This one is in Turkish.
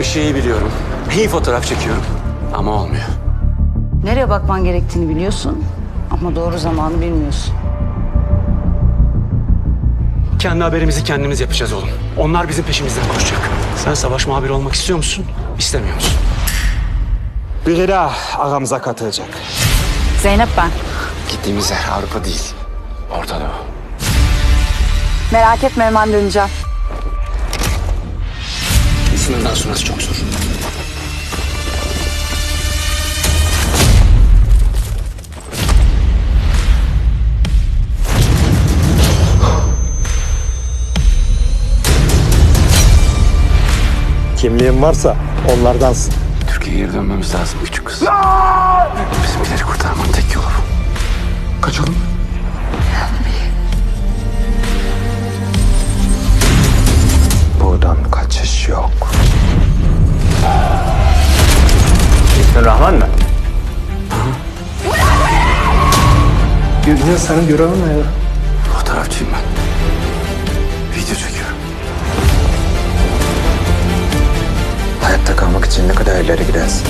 Işığı biliyorum. İyi fotoğraf çekiyorum. Ama olmuyor. Nereye bakman gerektiğini biliyorsun ama doğru zamanı bilmiyorsun. Kendi haberimizi kendimiz yapacağız oğlum. Onlar bizim peşimizden koşacak. Sen savaş muhabiri olmak istiyor musun? İstemiyor musun? Biri daha aramıza katılacak. Zeynep ben. Gittiğimiz yer Avrupa değil. Orta Doğu. Merak etme hemen döneceğim. Sınırdan sonrası çok zor. Kimliğin varsa onlardansın. Türkiye'ye geri dönmemiz lazım küçük kız. Rahman mı? Güzel senin görevin ne ya? Fotoğrafçıyım ben. Video çekiyorum. Hayatta kalmak için ne kadar ileri gidersin?